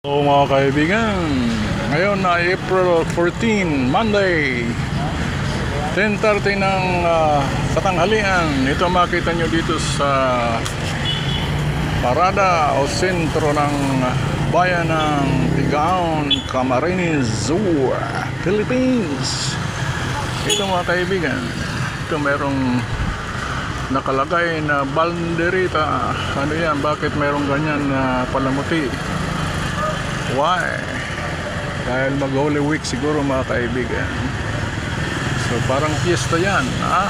So mga kaibigan, ngayon na April 14, Monday, 10.30 ng ah, katanghalian. Ito makita nyo dito sa parada o sentro ng bayan ng Tigaon, Camarines Zoo, Philippines. Ito mga kaibigan, ito merong nakalagay na banderita. Ano yan? Bakit merong ganyan na palamuti? Why? Dahil mag-Holy Week siguro mga kaibigan. So parang fiesta yan. Ha?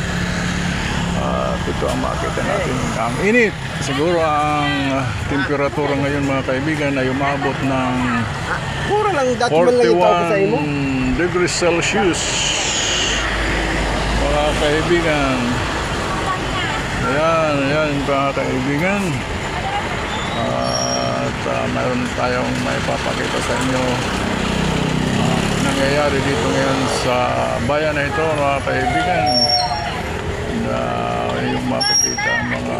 At ito ang makita natin. Ang init. Siguro ang temperatura ngayon mga kaibigan ay umabot ng Pura lang, dati man lang yung tao ko sa imo. 41 degrees Celsius. Mga kaibigan. Ayan, ayan mga kaibigan. Uh, mayroon tayong may papakita sa inyo ah, nangyayari dito ngayon sa bayan na ito mga kaibigan na yung makikita mga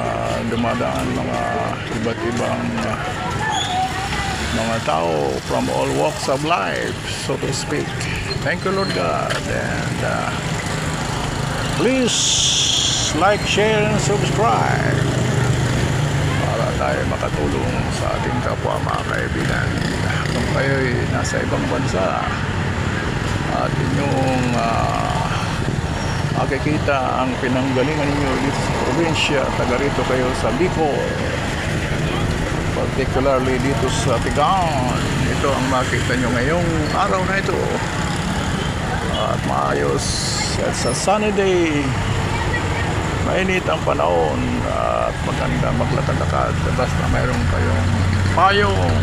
dumadaan mga iba't ibang mga tao from all walks of life, so to speak. Thank you, Lord God. And uh, please like, share, and subscribe tayo makatulong sa ating kapwa mga kaibigan. Kung kayo'y nasa ibang bansa at inyong uh, makikita ang pinanggalingan ninyo dito sa probinsya, taga rito kayo sa Bicol, particularly dito sa Tigaon. Ito ang makita nyo ngayong araw na ito. At maayos at sa sunny day, mainit ang panahon at maganda maglakad-lakad basta mayroon kayong payong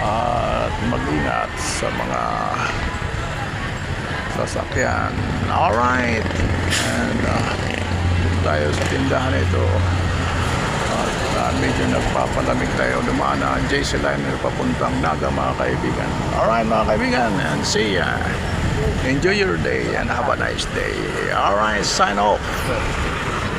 at mag-ingat sa mga sasakyan. Alright. And uh, tayo sa tindahan ito. At uh, medyo nagpapalamig tayo. Dumaan na JC Liner papuntang Naga mga kaibigan. Alright mga kaibigan. And see ya. Enjoy your day and have a nice day. Alright, sign off.